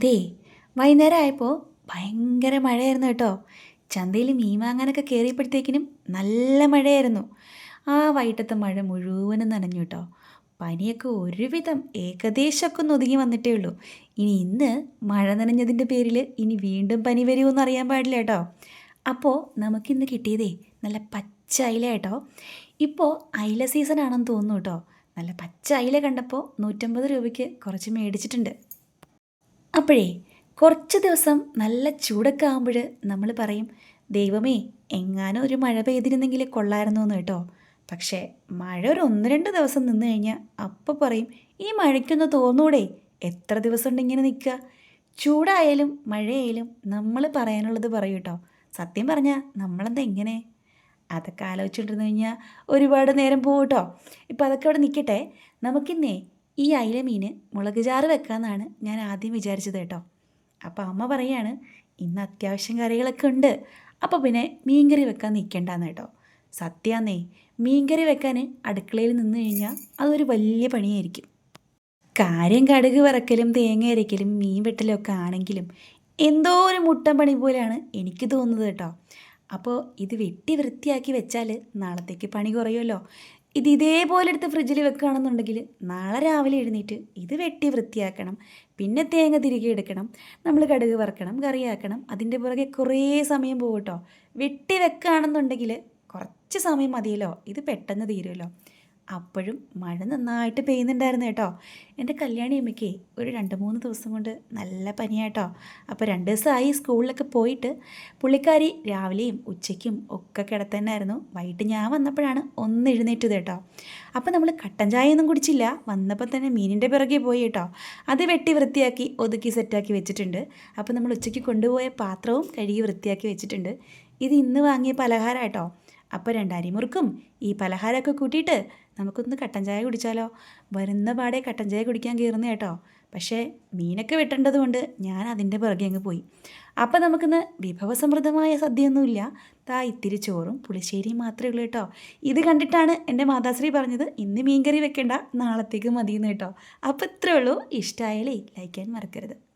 അതെ വൈകുന്നേരം ആയപ്പോൾ ഭയങ്കര മഴയായിരുന്നു കേട്ടോ. ചന്തയിൽ മീൻ വാങ്ങാനൊക്കെ കയറിയപ്പോഴത്തേക്കിനും നല്ല മഴയായിരുന്നു. ആ വൈകിട്ടത്തെ മഴ മുഴുവനും നനഞ്ഞു കേട്ടോ. പനിയൊക്കെ ഒരുവിധം ഏകദേശമൊക്കെ ഒന്ന് ഒതുങ്ങി വന്നിട്ടേ ഉള്ളൂ. ഇനി ഇന്ന് മഴ നനഞ്ഞതിന്റെ പേരിൽ ഇനി വീണ്ടും പനി വരുമോ അറിയാൻ പാടില്ല കേട്ടോ. അപ്പോൾ നമുക്കിന്ന് കിട്ടിയതേ നല്ല പച്ച അയില കേട്ടോ. ഇപ്പോൾ അയില സീസൺ ആണെന്ന് തോന്നുന്നു കേട്ടോ. നല്ല പച്ച അയില കണ്ടപ്പോൾ നൂറ്റമ്പത് രൂപയ്ക്ക് കുറച്ച് മേടിച്ചിട്ടുണ്ട്. അപ്പോഴേ കുറച്ച് ദിവസം നല്ല ചൂടൊക്കെ ആകുമ്പോൾ നമ്മൾ പറയും ദൈവമേ എങ്ങാനും ഒരു മഴ പെയ്തിരുന്നെങ്കിൽ കൊള്ളായിരുന്നു എന്ന് കേട്ടോ. പക്ഷേ മഴ ഒരു ഒന്ന് രണ്ട് ദിവസം നിന്ന് കഴിഞ്ഞാൽ അപ്പോൾ പറയും ഈ മഴയ്ക്കൊന്ന് തോന്നൂടെ എത്ര ദിവസം ഉണ്ട് ഇങ്ങനെ നിൽക്കുക ചൂടായാലും മഴയായാലും നമ്മൾ പറയാനുള്ളത് പറയൂ കേട്ടോ. സത്യം പറഞ്ഞാൽ നമ്മളെന്താ ഇങ്ങനെ? അതൊക്കെ ആലോചിച്ചുകൊണ്ടിരുന്നു കഴിഞ്ഞാൽ ഒരുപാട് നേരം പോകും കേട്ടോ. ഇപ്പോൾ അതൊക്കെ അവിടെ നിൽക്കട്ടെ നമുക്കിന്നേ ഈ അയില മീൻ മുളക് ചാറ് വെക്കാമെന്നാണ് ഞാൻ ആദ്യം വിചാരിച്ചത് കേട്ടോ. അപ്പോൾ അമ്മ പറയാണ് ഇന്ന് അത്യാവശ്യം കറികളൊക്കെ ഉണ്ട്. അപ്പോൾ പിന്നെ മീൻകറി വെക്കാൻ നിൽക്കേണ്ടെന്ന് കേട്ടോ. സത്യാന്നേ മീൻകറി വെക്കാൻ അടുക്കളയിൽ നിന്ന് കഴിഞ്ഞാൽ അതൊരു വലിയ പണിയായിരിക്കും. കാര്യം കടുക് വറക്കലും തേങ്ങ അരക്കലും മീൻ വെട്ടലും ഒക്കെ ആണെങ്കിലും എന്തോ ഒരു മുട്ടൻ പണി പോലെയാണ് എനിക്ക് തോന്നുന്നത് കേട്ടോ. അപ്പോൾ ഇത് വെട്ടി വൃത്തിയാക്കി വെച്ചാൽ നാളത്തേക്ക് പണി കുറയുമല്ലോ. ഇത് ഇതേപോലെ എടുത്ത് ഫ്രിഡ്ജിൽ വെക്കുകയാണെന്നുണ്ടെങ്കിൽ നാളെ രാവിലെ എഴുന്നേറ്റ് ഇത് വെട്ടി വൃത്തിയാക്കണം. പിന്നെ തേങ്ങ തിരികെ എടുക്കണം. നമ്മൾ കടുക് വറക്കണം കറിയാക്കണം. അതിന്റെ പുറകെ കുറേ സമയം പോകും വെട്ടി വെക്കുകയാണെന്നുണ്ടെങ്കിൽ കുറച്ച് സമയം മതിയല്ലോ. ഇത് പെട്ടെന്ന് തീരുമല്ലോ. അപ്പോഴും മഴ നന്നായിട്ട് പെയ്യുന്നുണ്ടായിരുന്നു കേട്ടോ. എന്റെ കല്യാണി അമ്മയ്ക്ക് ഒരു രണ്ട് മൂന്ന് ദിവസം കൊണ്ട് നല്ല പനിയാട്ടോ. അപ്പോൾ രണ്ട് ദിവസമായി സ്കൂളിലൊക്കെ പോയിട്ട് പുള്ളിക്കാരി രാവിലെയും ഉച്ചയ്ക്കും ഒക്കെ കിടത്തന്നായിരുന്നു. വൈകിട്ട് ഞാൻ വന്നപ്പോഴാണ് ഒന്ന് എഴുന്നേറ്റത് കേട്ടോ. അപ്പോൾ നമ്മൾ കട്ടൻ ചായയൊന്നും കുടിച്ചില്ല. വന്നപ്പോൾ തന്നെ മീനിന്റെ പിറകെ പോയി കേട്ടോ. അത് വെട്ടി വൃത്തിയാക്കി ഒതുക്കി സെറ്റാക്കി വെച്ചിട്ടുണ്ട്. അപ്പോൾ നമ്മൾ ഉച്ചയ്ക്ക് കൊണ്ടുപോയ പാത്രവും കഴുകി വൃത്തിയാക്കി വെച്ചിട്ടുണ്ട്. ഇത് ഇന്ന് വാങ്ങിയ പലഹാരം കേട്ടോ. അപ്പോൾ രണ്ടരിമുറുക്കും ഈ പലഹാരമൊക്കെ കൂട്ടിയിട്ട് നമുക്കൊന്ന് കട്ടൻ ചായ കുടിച്ചാലോ? വരുന്ന പാടെ കട്ടൻ ചായ കുടിക്കാൻ കയറുന്ന കേട്ടോ. പക്ഷേ മീനൊക്കെ വെട്ടേണ്ടത് കൊണ്ട് ഞാൻ അതിന്റെ പിറകെ അങ്ങ് പോയി. അപ്പോൾ നമുക്കിന്ന് വിഭവസമൃദ്ധമായ സദ്യയൊന്നുമില്ല. താ ഇത്തിരി ചോറും പുളിശ്ശേരിയും മാത്രമേ ഉള്ളൂ കേട്ടോ. ഇത് കണ്ടിട്ടാണ് എന്റെ മാതാശ്രീ പറഞ്ഞത് ഇന്ന് മീൻകറി വെക്കേണ്ട നാളത്തേക്ക് മതിയെന്ന് കേട്ടോ. അപ്പോൾ ഇത്രേ ഉള്ളൂ. ഇഷ്ടമായാലേ ലൈക്കാൻ മറക്കരുത്.